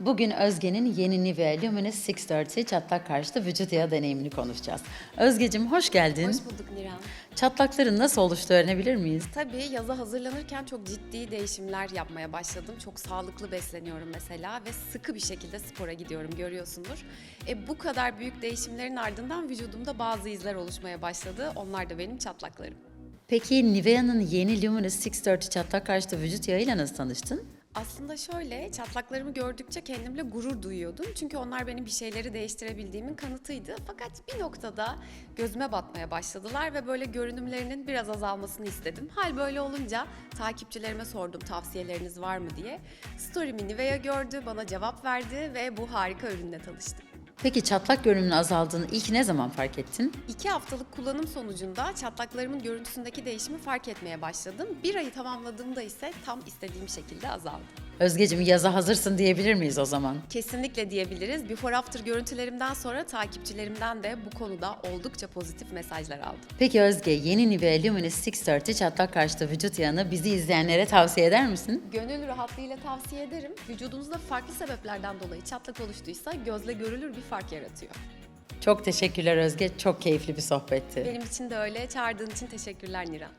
Bugün Özge'nin yeni Nivea Luminous 630 çatlak karşıtı vücut yağı deneyimini konuşacağız. Özge'cim hoş geldin. Hoş bulduk Niran. Çatlakların nasıl oluştu öğrenebilir miyiz? Tabii yaza hazırlanırken çok ciddi değişimler yapmaya başladım. Çok sağlıklı besleniyorum mesela ve sıkı bir şekilde spora gidiyorum görüyorsundur. E, bu kadar büyük değişimlerin ardından vücudumda bazı izler oluşmaya başladı. Onlar da benim çatlaklarım. Peki Nivea'nın yeni Luminous 630 çatlak karşıtı vücut yağıyla nasıl tanıştın? Aslında şöyle çatlaklarımı gördükçe kendimle gurur duyuyordum. Çünkü onlar benim bir şeyleri değiştirebildiğimin kanıtıydı. Fakat bir noktada gözüme batmaya başladılar ve böyle görünümlerinin biraz azalmasını istedim. Hal böyle olunca takipçilerime sordum tavsiyeleriniz var mı diye. Story'mi Nivea gördü, bana cevap verdi ve bu harika ürünle tanıştım. Peki çatlak görünümünün azaldığını ilk ne zaman fark ettin? İki haftalık kullanım sonucunda çatlaklarımın görüntüsündeki değişimi fark etmeye başladım. Bir ayı tamamladığımda ise tam istediğim şekilde azaldı. Özge'cim yaza hazırsın diyebilir miyiz o zaman? Kesinlikle diyebiliriz. Before after görüntülerimden sonra takipçilerimden de bu konuda oldukça pozitif mesajlar aldım. Peki Özge, yeni Nivea Luminous 630 çatlak karşıtı vücut yağını bizi izleyenlere tavsiye eder misin? Gönül rahatlığıyla tavsiye ederim. Vücudunuzda farklı sebeplerden dolayı çatlak oluştuysa gözle görülür bir fark yaratıyor. Çok teşekkürler Özge, çok keyifli bir sohbetti. Benim için de öyle. Çağırdığın için teşekkürler Niran.